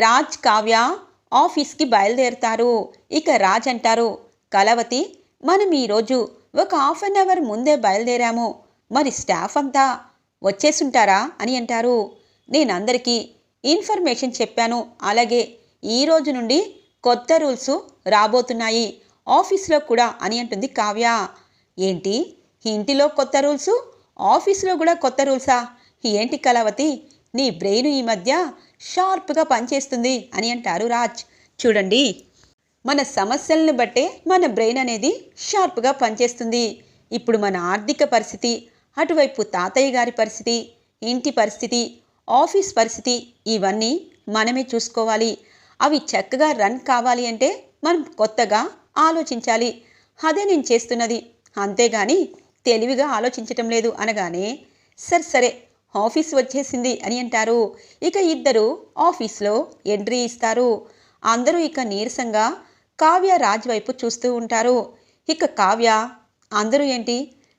రాజ్ కావ్య ఆఫీస్కి బయలుదేరుతారు. ఇక రాజ్ అంటారు కలవతి మనం ఈరోజు ఒక హాఫ్ అన్ అవర్ ముందే బయలుదేరాము. మరి స్టాఫ్ అంతా వచ్చేసుంటారా? అని అంటారు. నేను అందరికీ ఇన్ఫర్మేషన్ చెప్పాను. అలాగే ఈ రోజు నుండి కొత్త రూల్స్ రాబోతున్నాయి. ఆఫీస్లో కూడా అని అంటుంది కావ్య. ఏంటి? ఇంటిలో కొత్త రూల్స్? ఆఫీస్లో కూడా కొత్త రూల్సా? ఏంటి కలవతి నీ బ్రెయిన్ ఈ మధ్య షార్ప్గా పనిచేస్తుంది అని అంటారు రాజ్. చూడండి. మన సమస్యలను బట్టే మన బ్రెయిన్ అనేది షార్ప్గా పనిచేస్తుంది. ఇప్పుడు మన ఆర్థిక పరిస్థితి అటువైపు తాతయ్య గారి పరిస్థితి ఇంటి పరిస్థితి ఆఫీస్ పరిస్థితి ఇవన్నీ మనమే చూసుకోవాలి. అవి చక్కగా రన్ కావాలి అంటే మనం కొత్తగా ఆలోచించాలి. అదే నేను చేస్తున్నది. అంతేగాని తెలివిగా ఆలోచించటం లేదు అనగానే సరే సరే ఆఫీస్ వచ్చేసింది అని అంటారు. ఇక ఇద్దరు ఆఫీస్లో ఎంట్రీ ఇస్తారు. అందరూ ఇక నీరసంగా కావ్య రాజ్ వైపు చూస్తూ ఉంటారు. ఇక కావ్య అందరూ ఏంటి?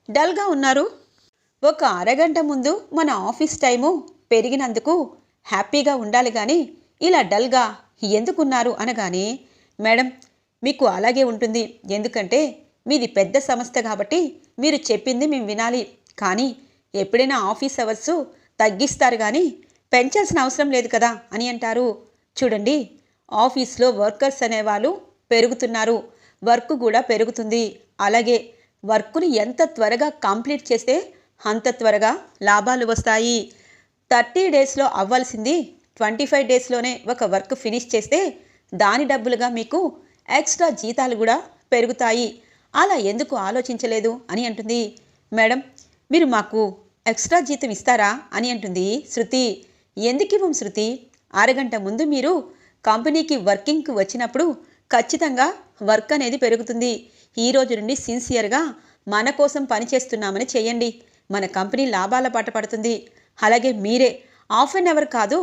డల్గా ఉన్నారు? ఒక అరగంట ముందు మన ఆఫీస్ టైము పెరిగినందుకు హ్యాపీగా ఉండాలి కానీ ఇలా డల్గా ఎందుకున్నారు? అనగానే మేడం మీకు అలాగే ఉంటుంది. ఎందుకంటే మీది పెద్ద సంస్థ కాబట్టి మీరు చెప్పింది మేము వినాలి. కానీ ఎప్పుడైనా ఆఫీస్ అవర్స్ తగ్గిస్తారు కానీ పెంచాల్సిన అవసరం లేదు కదా అని అంటారు. చూడండి ఆఫీస్లో వర్కర్స్ అనేవాళ్ళు పెరుగుతున్నారు. వర్క్ కూడా పెరుగుతుంది. అలాగే వర్క్ని ఎంత త్వరగా కంప్లీట్ చేస్తే అంత త్వరగా లాభాలు వస్తాయి. థర్టీ డేస్లో అవ్వాల్సింది ట్వంటీ ఫైవ్ డేస్లోనే ఒక వర్క్ ఫినిష్ చేస్తే దాని డబ్బులుగా మీకు ఎక్స్ట్రా జీతాలు కూడా పెరుగుతాయి. అలా ఎందుకు ఆలోచించలేదు అని అంటుంది. మేడం మీరు మాకు ఎక్స్ట్రా జీతం ఇస్తారా అని అంటుంది శృతి. ఎందుకు ఇవ్వం శృతి? అరగంట ముందు మీరు కంపెనీకి వర్కింగ్కి వచ్చినప్పుడు ఖచ్చితంగా వర్క్ అనేది పెరుగుతుంది. ఈ రోజు నుండి సిన్సియర్గా మన కోసం పనిచేస్తున్నామని చేయండి. మన కంపెనీ లాభాల పాట పడుతుంది. అలాగే మీరే హాఫ్ అన్ అవర్ కాదు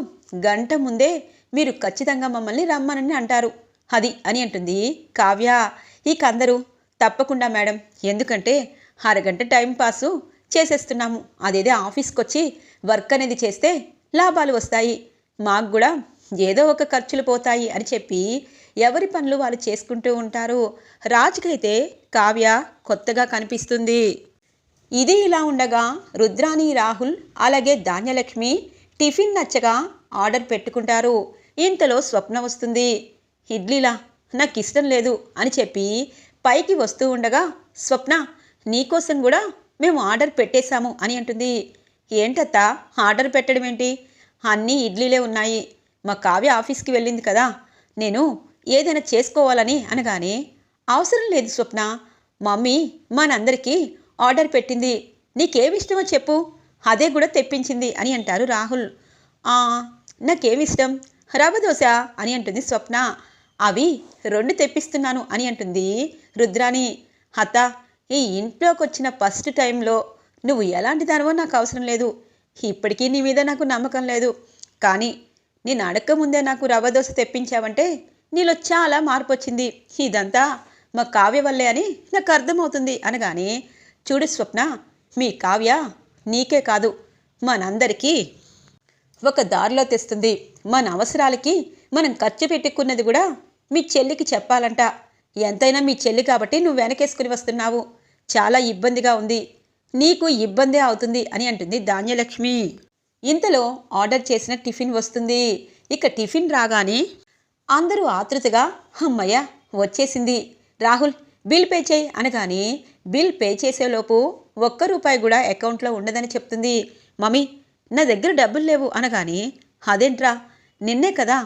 గంట ముందే మీరు ఖచ్చితంగా మమ్మల్ని రమ్మనని అంటారు. అది అని అంటుంది కావ్య. ఇక అందరూ తప్పకుండా మేడం. ఎందుకంటే అరగంట టైం పాసు చేసేస్తున్నాము. అదేదే ఆఫీస్కి వచ్చి వర్క్ అనేది చేస్తే లాభాలు వస్తాయి. మాకు కూడా ఏదో ఒక ఖర్చులు పోతాయి అని చెప్పి ఎవరి పనులు వాళ్ళు చేసుకుంటూ ఉంటారు. రాజుకైతే కావ్య కొత్తగా కనిపిస్తుంది. ఇది ఇలా ఉండగా రుద్రాని రాహుల్ అలాగే ధాన్యలక్ష్మి టిఫిన్ నచ్చగా ఆర్డర్ పెట్టుకుంటారు. ఇంతలో స్వప్న వస్తుంది. ఇడ్లీలా? నాకు ఇష్టం లేదు అని చెప్పి పైకి వస్తూ ఉండగా స్వప్న నీకోసం కూడా మేము ఆర్డర్ పెట్టేశాము అని అంటుంది. ఏంటత్తా? ఆర్డర్ పెట్టడం ఏంటి? అన్నీ ఇడ్లీలే ఉన్నాయి. మా కావ్య ఆఫీస్కి వెళ్ళింది కదా. నేను ఏదైనా చేసుకోవాలని అనగానే అవసరం లేదు స్వప్న. మమ్మీ మనందరికీ ఆర్డర్ పెట్టింది. నీకేమిష్టమో చెప్పు. అదే కూడా తెప్పించింది అని అంటారు రాహుల్. నాకేమిష్టం? రవ్వ దోశ అని అంటుంది స్వప్న. అవి రెండు తెప్పిస్తున్నాను అని అంటుంది రుద్రాని హత ఈ ఇంట్లోకి వచ్చిన ఫస్ట్ టైంలో నువ్వు ఎలాంటి దానివో నాకు అవసరం లేదు. ఇప్పటికీ నీ మీద నాకు నమ్మకం లేదు. కానీ నేను అడక్క ముందే నాకు రవ్వ దోశ తెప్పించావంటే నీలో చాలా మార్పు వచ్చింది ఇదంతా మా కావ్య వల్లే అని నాకు అర్థమవుతుంది అనగానే చూడు స్వప్న మీ కావ్య నీకే కాదు మనందరికీ ఒక దారిలో తెస్తుంది. మన అవసరాలకి మనం ఖర్చు పెట్టుకున్నది కూడా మీ చెల్లికి చెప్పాలంట. ఎంతైనా మీ చెల్లి కాబట్టి నువ్వు వెనకేసుకుని వస్తున్నావు. చాలా ఇబ్బందిగా ఉంది. నీకు ఇబ్బందే అవుతుంది అని అంటుంది ధాన్యలక్ష్మి. ఇంతలో ఆర్డర్ చేసిన టిఫిన్ వస్తుంది. ఇక టిఫిన్ రాగానే అందరూ ఆతృతగా అమ్మయ్య వచ్చేసింది. రాహుల్ బిల్ పే చేయి అనగానే బిల్ పే చేసేలోపు ఒక్క రూపాయి కూడా అకౌంట్లో ఉండదని చెప్తుంది. మమ్మీ నా దగ్గర డబ్బులు లేవు అనగానే అదేంట్రా? నిన్నే కదా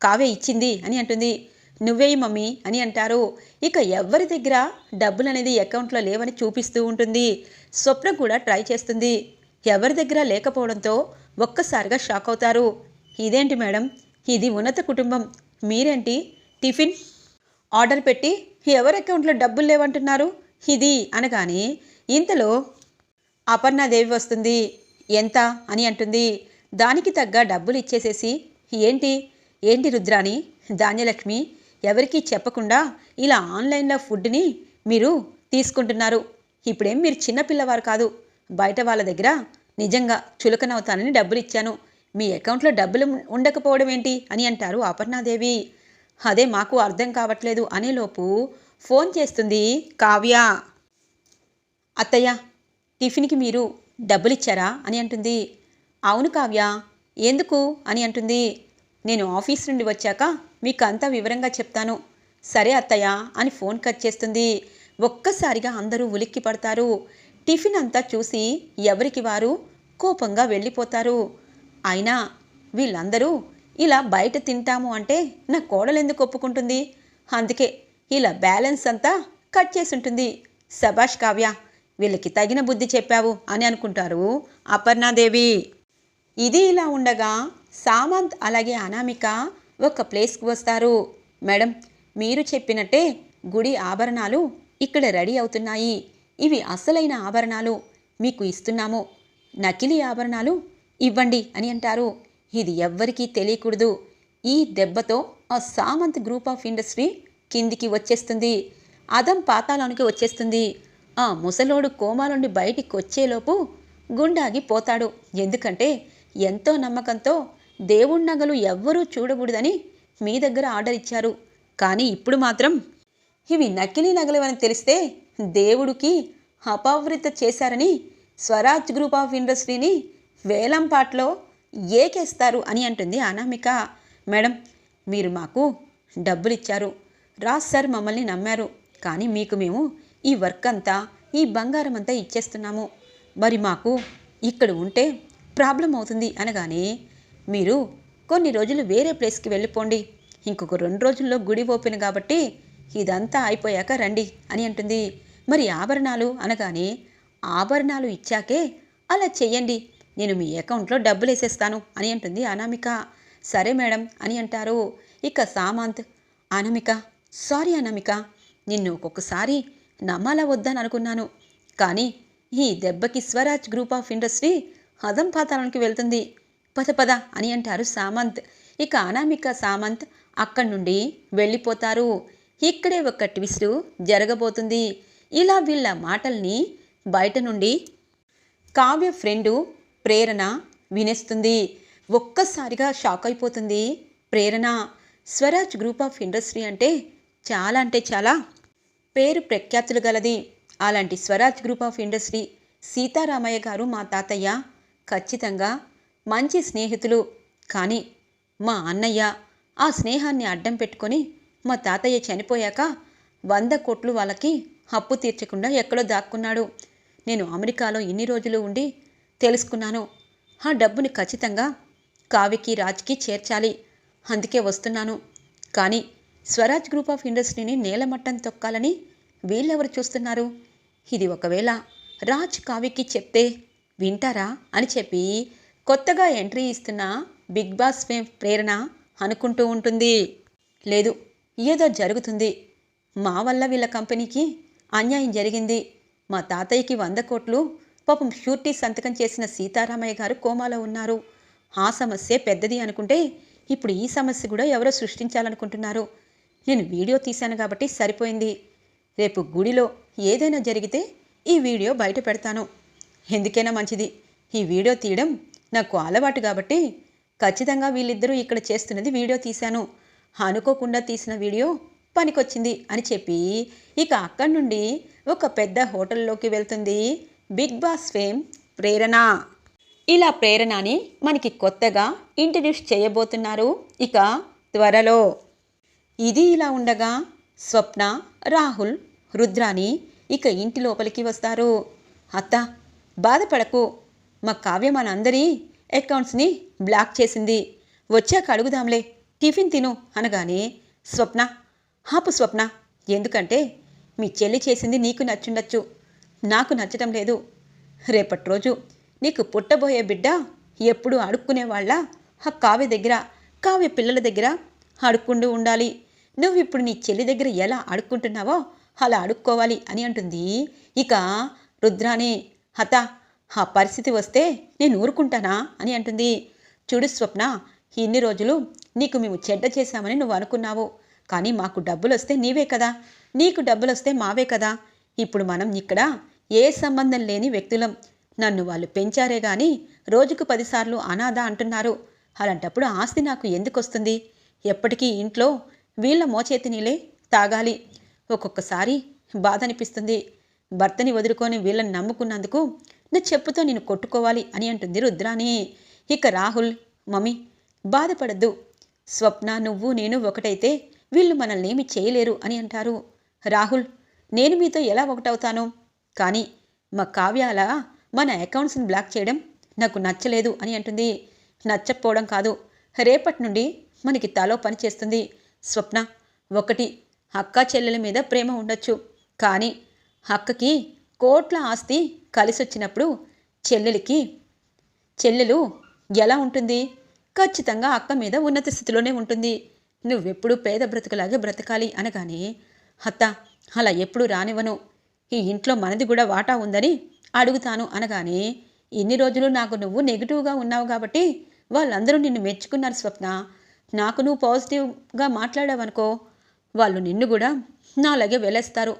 కావే ఇచ్చింది అని అంటుంది. నువ్వేయి మమ్మీ అని అంటారు. ఇక ఎవరి దగ్గర డబ్బులు అనేది అకౌంట్లో లేవని చూపిస్తూ ఉంటుంది. స్వప్న కూడా ట్రై చేస్తుంది. ఎవరి దగ్గర లేకపోవడంతో ఒక్కసారిగా షాక్ అవుతారు. ఇదేంటి మేడం? ఇది ఉన్నత కుటుంబం. మీరేంటి? టిఫిన్ ఆర్డర్ పెట్టి ఎవరి అకౌంట్లో డబ్బులు లేవంటున్నారు? ఇది అనగానే ఇంతలో అపర్ణాదేవి వస్తుంది. ఎంత? అని అంటుంది. దానికి తగ్గ డబ్బులు ఇచ్చేసేసి ఏంటి? ఏంటి రుద్రాని ధాన్యలక్ష్మి? ఎవరికీ చెప్పకుండా ఇలా ఆన్లైన్లో ఫుడ్ని మీరు తీసుకుంటున్నారు. ఇప్పుడేం మీరు చిన్నపిల్లవారు కాదు. బయట వాళ్ళ దగ్గర నిజంగా చులకనవుతానని డబ్బులు ఇచ్చాను మీ అకౌంట్లో డబ్బులు ఉండకపోవడం ఏంటి అని అంటారు అపర్ణాదేవి. అదే మాకు అర్థం కావట్లేదు అనేలోపు ఫోన్ చేస్తుంది కావ్య. అత్తయ్య టిఫిన్కి మీరు డబ్బులు ఇచ్చారా అని అంటుంది. అవును కావ్య. ఎందుకు అని అంటుంది. నేను ఆఫీస్ నుండి వచ్చాక మీకు అంతా వివరంగా చెప్తాను. సరే అత్తయ్య అని ఫోన్ కట్ చేస్తుంది. ఒక్కసారిగా అందరూ ఉలిక్కి పడతారు. టిఫిన్ అంతా చూసి ఎవరికి వారు కోపంగా వెళ్ళిపోతారు. అయినా వీళ్ళందరూ ఇలా బయట తింటాము అంటే నా కోడలు ఎందుకు ఒప్పుకుంటుంది? అందుకే ఇలా బ్యాలెన్స్ అంతా కట్ చేసి ఉంటుంది సభాష్ కావ్య వీళ్ళకి తగిన బుద్ధి చెప్పావు అని అనుకుంటారు అపర్ణాదేవి. ఇది ఇలా ఉండగా సామంత్ అలాగే అనామిక ఒక ప్లేస్కి వస్తారు. మేడం మీరు చెప్పినట్టే గుడి ఆభరణాలు ఇక్కడ రెడీ అవుతున్నాయి. ఇవి అసలైన ఆభరణాలు. మీకు ఇస్తున్నాము. నకిలీ ఆభరణాలు ఇవ్వండి అని అంటారు. ఇది ఎవ్వరికీ తెలియకూడదు. ఈ దెబ్బతో ఆ సామంత్ గ్రూప్ ఆఫ్ ఇండస్ట్రీ కిందికి వచ్చేస్తుంది. అదం పాతాళానికి వచ్చేస్తుంది. ఆ ముసలోడు కోమా నుండి బయటికి వచ్చేలోపు గుండాగి పోతాడు. ఎందుకంటే ఎంతో నమ్మకంతో దేవుడి నగలు ఎవ్వరూ చూడకూడదని మీ దగ్గర ఆర్డర్ ఇచ్చారు. కానీ ఇప్పుడు మాత్రం ఇవి నకిలీ నగలు అని తెలిస్తే దేవుడికి అపావృత చేశారని స్వరాజ్ గ్రూప్ ఆఫ్ ఇండస్ట్రీని వేలంపాట్లో ఏకేస్తారు అని అంటుంది అనామిక. మేడం మీరు మాకు డబ్బులు ఇచ్చారు. రాజ్ సార్ మమ్మల్ని నమ్మారు. కానీ మీకు మేము ఈ వర్క్ అంతా ఈ బంగారం అంతా ఇచ్చేస్తున్నాము. మరి మాకు ఇక్కడ ఉంటే ప్రాబ్లం అవుతుంది అనగానే మీరు కొన్ని రోజులు వేరే ప్లేస్కి వెళ్ళిపోండి. ఇంకొక రెండు రోజుల్లో గుడి ఓపెన్ కాబట్టి ఇదంతా అయిపోయాక రండి అని అంటుంది. మరి ఆభరణాలు అనగానే ఆభరణాలు ఇచ్చాకే అలా చెయ్యండి. నేను మీ అకౌంట్లో డబ్బులు వేసేస్తాను అని అంటుంది అనామిక. సరే మేడం అని అంటారు. ఇక సామంత్ అనామిక సారీ అనామిక నిన్ను ఒక్కొక్కసారి నమ్మాలా వద్దని అనుకున్నాను. కానీ ఈ దెబ్బకి స్వరాజ్ గ్రూప్ ఆఫ్ ఇండస్ట్రీ హదం పాతాళానికి వెళ్తుంది. పద పద అని అంటారు సామంత్. ఇక అనామిక సామంత్ అక్కడి నుండి వెళ్ళిపోతారు. ఇక్కడే ఒక ట్విస్ట్ జరగబోతుంది. ఇలా వీళ్ళ మాటల్ని బయట నుండి కావ్య ఫ్రెండు ప్రేరణ వినేస్తుంది. ఒక్కసారిగా షాక్ అయిపోతుంది Prerana. Swaraj group of industry అంటే చాలా అంటే చాలా పేరు ప్రఖ్యాతులు గలది. అలాంటి Swaraj group of industry Sitaramayya గారు మా తాతయ్య ఖచ్చితంగా మంచి స్నేహితులు. కానీ మా అన్నయ్య ఆ స్నేహాన్ని అడ్డం పెట్టుకొని మా తాతయ్య చనిపోయాక వంద కోట్లు వాళ్ళకి అప్పు తీర్చకుండా ఎక్కడో దాక్కున్నాడు. నేను అమెరికాలో ఇన్ని రోజులు ఉండి తెలుసుకున్నాను. ఆ డబ్బుని ఖచ్చితంగా కావికి రాజ్కి చేర్చాలి. అందుకే వస్తున్నాను. కానీ స్వరాజ్ గ్రూప్ ఆఫ్ ఇండస్ట్రీని నేలమట్టం తొక్కాలని వీళ్ళెవరు చూస్తున్నారు? ఇది ఒకవేళ రాజ్ కావికి చెప్తే వింటారా అని చెప్పి కొత్తగా ఎంట్రీ ఇస్తున్న బిగ్ బాస్ ఫేమ్ ప్రేరణ అనుకుంటూ ఉంటుంది. లేదు ఏదో జరుగుతుంది. మా వల్ల వీళ్ళ కంపెనీకి అన్యాయం జరిగింది. మా తాతయ్యకి వంద కోట్లు. పాపం షూర్టీ సంతకం చేసిన సీతారామయ్య గారు కోమాలో ఉన్నారు. ఆ సమస్య పెద్దది అనుకుంటే ఇప్పుడు ఈ సమస్య కూడా ఎవరో సృష్టించాలనుకుంటున్నారు. నేను వీడియో తీశాను కాబట్టి సరిపోయింది. రేపు గుడిలో ఏదైనా జరిగితే ఈ వీడియో బయట పెడతాను. ఎందుకైనా మంచిది. ఈ వీడియో తీయడం నాకు అలవాటు కాబట్టి ఖచ్చితంగా వీళ్ళిద్దరూ ఇక్కడ చేస్తున్నది వీడియో తీశాను. అనుకోకుండా తీసిన వీడియో పనికొచ్చింది అని చెప్పి ఇక అక్కడి నుండి ఒక పెద్ద హోటల్లోకి వెళ్తుంది. Big boss fame Prerana. ఇలా ప్రేరణని మనకి కొత్తగా ఇంట్రడ్యూస్ చేయబోతున్నారు ఇక త్వరలో. ఇది ఇలా ఉండగా స్వప్న రాహుల్ రుద్రాని ఇక ఇంటి లోపలికి వస్తారు. అత్త బాధపడకు. మా కావ్య మనందరి అకౌంట్స్ని బ్లాక్ చేసింది. వచ్చాక అడుగుదాంలే టిఫిన్ తిను అనగానే స్వప్న హాపు స్వప్న ఎందుకంటే మీ చెల్లి చేసింది నీకు నచ్చుండొచ్చు. నాకు నచ్చటం లేదు. రేపటి రోజు నీకు పుట్టబోయే బిడ్డ ఎప్పుడు అడుక్కునేవాళ్ళ ఆ కావ్య దగ్గర కావ్య పిల్లల దగ్గర అడుక్కుంటూ ఉండాలి. నువ్వు ఇప్పుడు నీ చెల్లి దగ్గర ఎలా అడుక్కుంటున్నావో అలా అడుక్కోవాలి అని అంటుంది. ఇక రుద్రాని హత ఆ పరిస్థితి వస్తే నేను ఊరుకుంటానా? అని అంటుంది. చూడు స్వప్న ఇన్ని రోజులు నీకు మేము చెడ్డ చేశామని నువ్వు అనుకున్నావు. కానీ మాకు డబ్బులు వస్తే నీవే కదా. నీకు డబ్బులు వస్తే మావే కదా. ఇప్పుడు మనం ఇక్కడ ఏ సంబంధం లేని వ్యక్తులం. నన్ను వాళ్ళు పెంచారే గాని రోజుకు పదిసార్లు అనాథ అంటున్నారు. అలాంటప్పుడు ఆస్తి నాకు ఎందుకు వస్తుంది ఎప్పటికీ ఇంట్లో వీళ్ళ మోచేతి నీళ్ళే తాగాలి. ఒక్కొక్కసారి బాధ అనిపిస్తుంది భర్తని వదులుకొని వీళ్ళని నమ్ముకున్నందుకు నా చెప్పుతో నేను కొట్టుకోవాలి అని అంటుంది రుద్రాని. ఇక రాహుల్ మమ్మీ బాధపడద్దు. స్వప్న నువ్వు నేను ఒకటైతే వీళ్ళు మనల్ని ఏమి చేయలేరు అని అంటారు. రాహుల్ నేను మీతో ఎలా ఒకటవుతాను? కానీ మా కావ్యాల మన అకౌంట్స్ని బ్లాక్ చేయడం నాకు నచ్చలేదు అని అంటుంది. నచ్చకపోవడం కాదు రేపటి నుండి మనకి తలో పని చేస్తుంది. స్వప్న ఒకటి అక్క చెల్లెల మీద ప్రేమ ఉండొచ్చు. కానీ అక్కకి కోట్ల ఆస్తి కలిసొచ్చినప్పుడు చెల్లెలికి చెల్లెలు ఎలా ఉంటుంది? ఖచ్చితంగా అక్క మీద ఉన్నత స్థితిలోనే ఉంటుంది. నువ్వెప్పుడు పేద బ్రతుకులాగే బ్రతకాలి అనగానే అత్త అలా ఎప్పుడు రానివ్వను. ఈ ఇంట్లో మనది కూడా వాటా ఉందని అడుగుతాను అనగానే ఇన్ని రోజులు నాకు నువ్వు నెగిటివ్గా ఉన్నావు కాబట్టి వాళ్ళందరూ నిన్ను మెచ్చుకున్నారు స్వప్న. నాకు నువ్వు పాజిటివ్గా మాట్లాడావనుకో వాళ్ళు నిన్ను కూడా నాలాగే వెళ్ళేస్తారు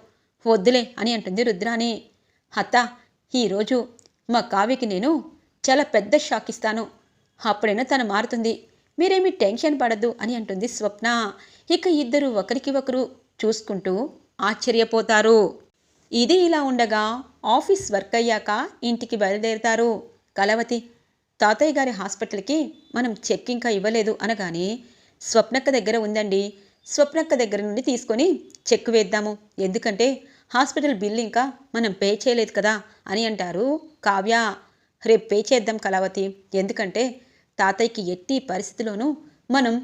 వద్దులే అని అంటుంది రుద్రాని అత్త ఈరోజు మా కావ్యకి నేను చాలా పెద్ద షాక్ ఇస్తాను. అప్పుడైనా తను మారుతుంది. మీరేమీ టెన్షన్ పడద్దు అని అంటుంది స్వప్న. ఇక ఇద్దరు ఒకరికి ఒకరు చూసుకుంటూ ఆశ్చర్యపోతారు. ఇది ఇలా ఉండగా ఆఫీస్ వర్క్ అయ్యాక ఇంటికి బయలుదేరుతారు. కలవతి తాతయ్య గారి హాస్పిటల్కి మనం చెక్ ఇంకా ఇవ్వలేదు అనగానే స్వప్నక్క దగ్గర ఉందండి. స్వప్నక్క దగ్గర నుండి తీసుకొని చెక్ వేద్దాము. ఎందుకంటే హాస్పిటల్ బిల్ ఇంకా మనం పే చేయలేదు కదా అని అంటారు కావ్య. రేపు పే చేద్దాం కళావతి. ఎందుకంటే తాతయ్యకి ఎట్టి పరిస్థితిలోనూ మనం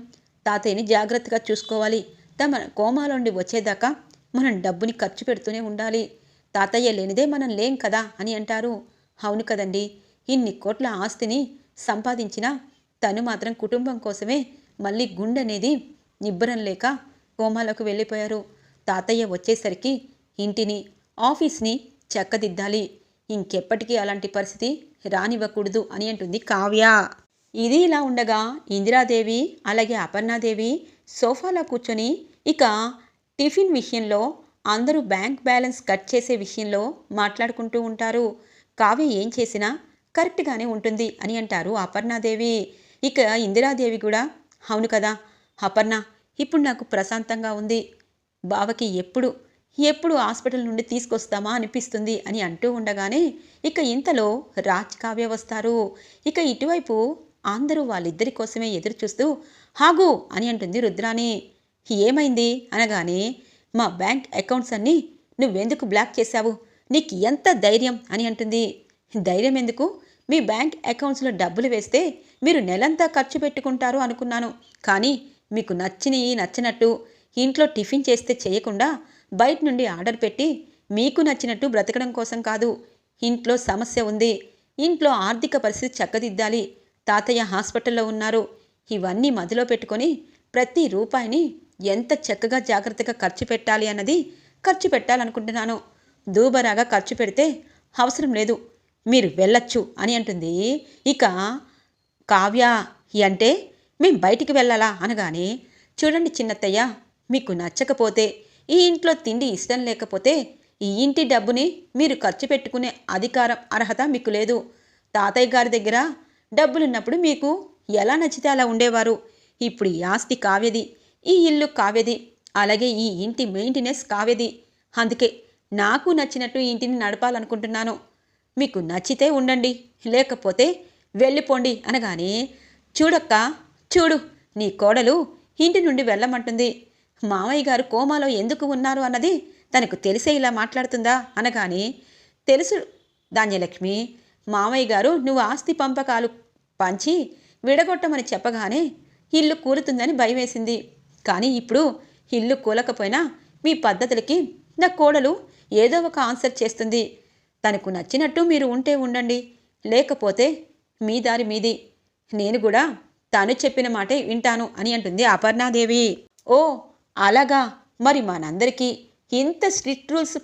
తాతయ్యని జాగ్రత్తగా చూసుకోవాలి. తమ కోమాలోండి వచ్చేదాకా మనం డబ్బుని ఖర్చు పెడుతూనే ఉండాలి. తాతయ్య లేనిదే మనం లేం కదా అని అంటారు. అవును కదండి ఇన్ని కోట్ల ఆస్తిని సంపాదించినా తను మాత్రం కుటుంబం కోసమే మళ్ళీ గుండె అనేది నిబ్బరం లేక కోమాలోకి వెళ్ళిపోయారు. తాతయ్య వచ్చేసరికి ఇంటిని ఆఫీస్ని చక్కదిద్దాలి. ఇంకెప్పటికీ అలాంటి పరిస్థితి రానివ్వకూడదు అని అంటుంది కావ్య. ఇది ఇలా ఉండగా ఇందిరాదేవి అలాగే అపర్ణాదేవి సోఫాలో కూర్చొని ఇక టిఫిన్ విషయంలో అందరూ బ్యాంక్ బ్యాలెన్స్ కట్ చేసే విషయంలో మాట్లాడుకుంటూ ఉంటారు. కావ్య ఏం చేసినా కరెక్ట్గానే ఉంటుంది అని అంటారు అపర్ణాదేవి. ఇక ఇందిరాదేవి కూడా అవును కదా అపర్ణ ఇప్పుడు నాకు ప్రశాంతంగా ఉంది. బావకి ఎప్పుడు ఎప్పుడు హాస్పిటల్ నుండి తీసుకొస్తామా అనిపిస్తుంది అని అంటూ ఉండగానే ఇక ఇంతలో రాజ్ కావ్య వస్తారు. ఇక ఇటువైపు అందరూ వాళ్ళిద్దరి కోసమే ఎదురు చూస్తూ హాగు అని అంటుంది రుద్రాని ఏమైంది? అనగానే మా బ్యాంక్ అకౌంట్స్ అన్నీ నువ్వెందుకు బ్లాక్ చేశావు? నీకు ఎంత ధైర్యం? అని అంటుంది. ధైర్యం ఎందుకు? మీ బ్యాంక్ అకౌంట్స్లో డబ్బులు వేస్తే మీరు నెలంతా ఖర్చు పెట్టుకుంటారు అనుకున్నాను. కానీ మీకు నచ్చినవి నచ్చినట్టు ఇంట్లో టిఫిన్ చేస్తే చేయకుండా బయట నుండి ఆర్డర్ పెట్టి మీకు నచ్చినట్టు బ్రతకడం కోసం కాదు. ఇంట్లో సమస్య ఉంది. ఇంట్లో ఆర్థిక పరిస్థితి చక్కదిద్దాలి. తాతయ్య హాస్పిటల్లో ఉన్నారు. ఇవన్నీ మదిలో పెట్టుకొని ప్రతి రూపాయిని ఎంత చక్కగా జాగ్రత్తగా ఖర్చు పెట్టాలి అన్నది ఖర్చు పెట్టాలనుకుంటున్నాను. దూబరాగా ఖర్చు పెడితే అవసరం లేదు. మీరు వెళ్ళొచ్చు అని అంటుంది. ఇక కావ్య అంటే మేం బయటికి వెళ్ళాలా? అనగానే చూడండి చిన్నత్తయ్య మీకు నచ్చకపోతే ఈ ఇంట్లో తిండి ఇష్టం లేకపోతే ఈ ఇంటి డబ్బుని మీరు ఖర్చు పెట్టుకునే అధికారం అర్హత మీకు లేదు. తాతయ్య గారి దగ్గర డబ్బులున్నప్పుడు మీకు ఎలా నచ్చితే అలా ఉండేవారు? ఇప్పుడు ఈ ఆస్తి కావ్యది ఈ ఇల్లు కావ్యది అలాగే ఈ ఇంటి మెయింటెనెన్స్ కావ్యది. అందుకే నాకు నచ్చినట్టు ఈ ఇంటిని నడపాలనుకుంటున్నాను. మీకు నచ్చితే ఉండండి లేకపోతే వెళ్ళిపోండి అనగానే చూడక్క చూడు నీ కోడలు ఇంటి నుండి వెళ్ళమంటుంది. మామయ్య గారు కోమాలో ఎందుకు ఉన్నారు అన్నది తనకు తెలిసే ఇలా మాట్లాడుతుందా అనగానే తెలుసు ధాన్యలక్ష్మి మామయ్య గారు నువ్వు ఆస్తి పంపకాలు పంచి విడగొట్టమని చెప్పగానే ఇల్లు కూలుతుందని భయమేసింది. కానీ ఇప్పుడు ఇల్లు కూలకపోయినా మీ పద్ధతులకి నా కోడలు ఏదో ఒక ఆన్సర్ చేస్తుంది. తనకు నచ్చినట్టు మీరు ఉంటే ఉండండి. లేకపోతే మీ దారి మీది. నేను కూడా తాను చెప్పిన మాటే వింటాను అని అంటుంది అపర్ణాదేవి. ఓ అలాగా మరి మనందరికీ ఇంత స్ట్రిక్ట్ రూల్స్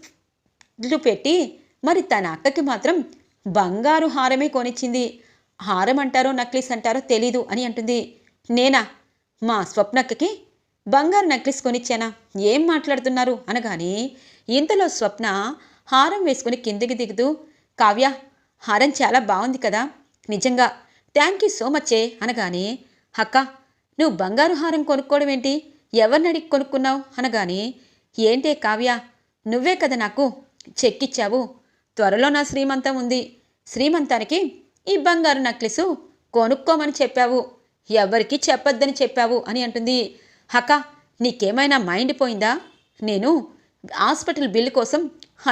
పెట్టి మరి తన అక్కకి మాత్రం బంగారు హారమే కొనిచ్చింది. హారం అంటారో నక్లీస్ అంటారో తెలీదు అని అంటుంది. నేనా? మా స్వప్నక్కకి బంగారు నక్లీస్ కొనిచ్చానా? ఏం మాట్లాడుతున్నారు? అనగానే ఇంతలో స్వప్న హారం వేసుకుని కిందికి దిగుతూ కావ్య హారం చాలా బాగుంది కదా? నిజంగా. థ్యాంక్ యూ సో మచ్చే అనగానే అక్క నువ్వు బంగారు హారం కొనుక్కోవడం ఏంటి ఎవరిని అడిగి కొనుక్కున్నావు? అనగానే ఏంటే కావ్య నువ్వే కదా నాకు చెక్కిచ్చావు. త్వరలో నా శ్రీమంతం ఉంది. శ్రీమంతానికి ఈ బంగారు నక్లెసు కొనుక్కోమని చెప్పావు. ఎవరికి చెప్పొద్దని చెప్పావు అని అంటుంది. హక నీకేమైనా మైండ్ పోయిందా? నేను హాస్పిటల్ బిల్లు కోసం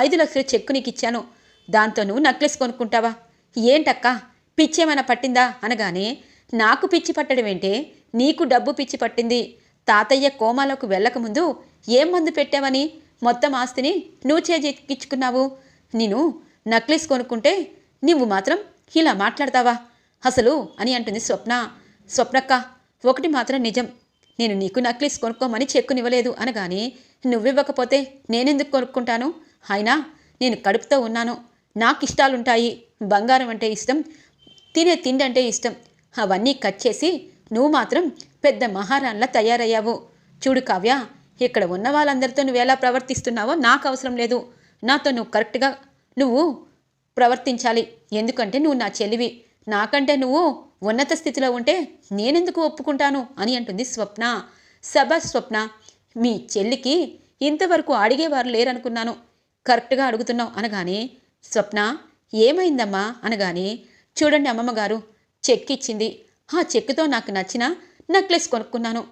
ఐదు లక్షల చెక్కు నీకు ఇచ్చాను దాంతో నువ్వు నక్లెస్ కొనుక్కుంటావా? ఏంటక్క పిచ్చేమైనా పట్టిందా? అనగానే నాకు పిచ్చి పట్టడం ఏంటే నీకు డబ్బు పిచ్చి పట్టింది. తాతయ్య కోమాలోకి వెళ్ళకముందు ఏం మందు పెట్టావని? మొత్తం ఆస్తిని నువ్వు చేజెక్కించుకున్నావు. నేను నక్లెస్ కొనుక్కుంటే నువ్వు మాత్రం ఇలా మాట్లాడతావా? అసలు అని అంటుంది స్వప్న. స్వప్నక్క ఒకటి మాత్రం నిజం. నేను నీకు నక్లెస్ కొనుక్కోమని చెక్కునివ్వలేదు అనగానే నువ్వివ్వకపోతే నేనెందుకు కొనుక్కుంటాను? అయినా నేను కడుపుతో ఉన్నాను. నాకు ఇష్టాలుంటాయి బంగారం అంటే ఇష్టం తినే తిండి అంటే ఇష్టం. అవన్నీ కట్ చేసి నువ్వు మాత్రం పెద్ద మహారాణ్లా తయారయ్యావు. చూడు కావ్య ఇక్కడ ఉన్న వాళ్ళందరితో నువ్వు ఎలా ప్రవర్తిస్తున్నావో నాకు అవసరం లేదు. నాతో నువ్వు కరెక్ట్గా నువ్వు ప్రవర్తించాలి. ఎందుకంటే నువ్వు నా చెల్లివి. నాకంటే నువ్వు ఉన్నత స్థితిలో ఉంటే నేనెందుకు ఒప్పుకుంటాను అని అంటుంది స్వప్న. సభ స్వప్న మీ చెల్లికి ఇంతవరకు అడిగేవారు లేరనుకున్నాను. కరెక్ట్గా అడుగుతున్నావు అనగానే స్వప్న ఏమైందమ్మా? అనగానే చూడండి అమ్మమ్మగారు చెక్ ఇచ్చింది ఆ చెక్కుతో నాకు నచ్చిన నెక్లెస్ కొనుక్కున్నాను.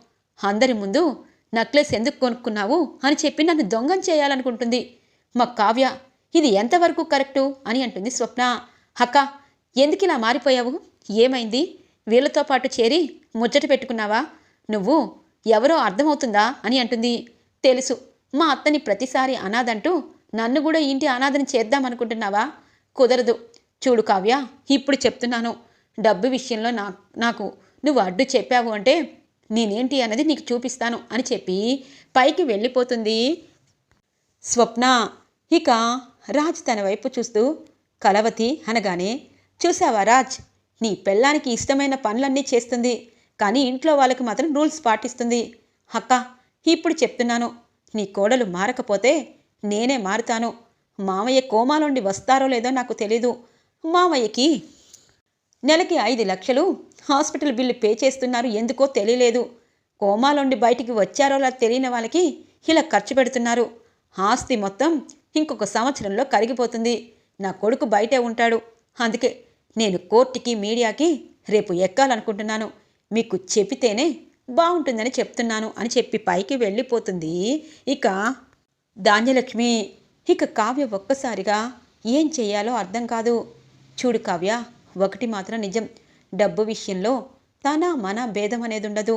అందరి ముందు నెక్లెస్ ఎందుకు కొనుక్కున్నావు అని చెప్పి నన్ను దొంగం చేయాలనుకుంటుంది. మా కావ్య ఇది ఎంతవరకు కరెక్టు? అని అంటుంది స్వప్న. అక్క ఎందుకు ఇలా మారిపోయావు? ఏమైంది? వీళ్ళతో పాటు చేరి ముచ్చట పెట్టుకున్నావా? నువ్వు ఎవరో అర్థమవుతుందా? అని అంటుంది. తెలుసు మా అత్తని ప్రతిసారి అనాథంటూ నన్ను కూడా ఇంటి అనాథని చేద్దామనుకుంటున్నావా? కుదరదు. చూడు కావ్య ఇప్పుడు చెప్తున్నాను. డబ్బు విషయంలో నా నాకు నువ్వు అడ్డు చెప్పావు అంటే నేనేంటి అన్నది నీకు చూపిస్తాను అని చెప్పి పైకి వెళ్ళిపోతుంది స్వప్న. ఇక రాజ్ తన వైపు చూస్తూ కలవతి అనగానే చూసావా రాజ్? నీ పెళ్ళానికి ఇష్టమైన పనులన్నీ చేస్తుంది. కానీ ఇంట్లో వాళ్ళకి మాత్రం రూల్స్ పాటిస్తుంది. అక్క ఇప్పుడు చెప్తున్నాను. నీ కోడలు మారకపోతే నేనే మారుతాను. మామయ్య కోమాలోండి వస్తారో లేదో నాకు తెలీదు. మామయ్యకి నెలకి ఐదు లక్షలు. హాస్పిటల్ బిల్లు పే చేస్తున్నారు ఎందుకో తెలియలేదు. కోమాలోండి బయటికి వచ్చారో లా తెలియని వాళ్ళకి ఇలా ఖర్చు పెడుతున్నారు. ఆస్తి మొత్తం ఇంకొక సంవత్సరంలో కరిగిపోతుంది. నా కొడుకు బయటే ఉంటాడు. అందుకే నేను కోర్టుకి మీడియాకి రేపు ఎక్కాలనుకుంటున్నాను. మీకు చెప్పితేనే బాగుంటుందని చెప్తున్నాను అని చెప్పి పైకి వెళ్ళిపోతుంది. ఇక ధాన్యలక్ష్మి ఇక కావ్య ఒక్కసారిగా ఏం చేయాలో అర్థం కాదు. చూడు కావ్య ఒకటి మాత్రం నిజం. డబ్బు విషయంలో తన మన భేదం అనేది ఉండదు.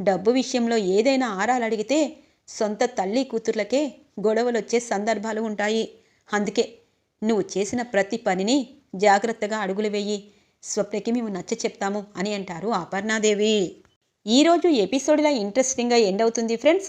డబ్బు విషయంలో ఏదైనా ఆరాలు అడిగితే సొంత తల్లి కూతుర్లకే గొడవలు వచ్చే సందర్భాలు ఉంటాయి. అందుకే నువ్వు చేసిన ప్రతి పనిని జాగ్రత్తగా అడుగులు వేయి. స్వప్నకి మేము నచ్చ చెప్తాము అని అంటారు అపర్ణాదేవి. ఈరోజు ఎపిసోడ్ ఇలా ఇంట్రెస్టింగ్గా ఎండ్ అవుతుంది ఫ్రెండ్స్.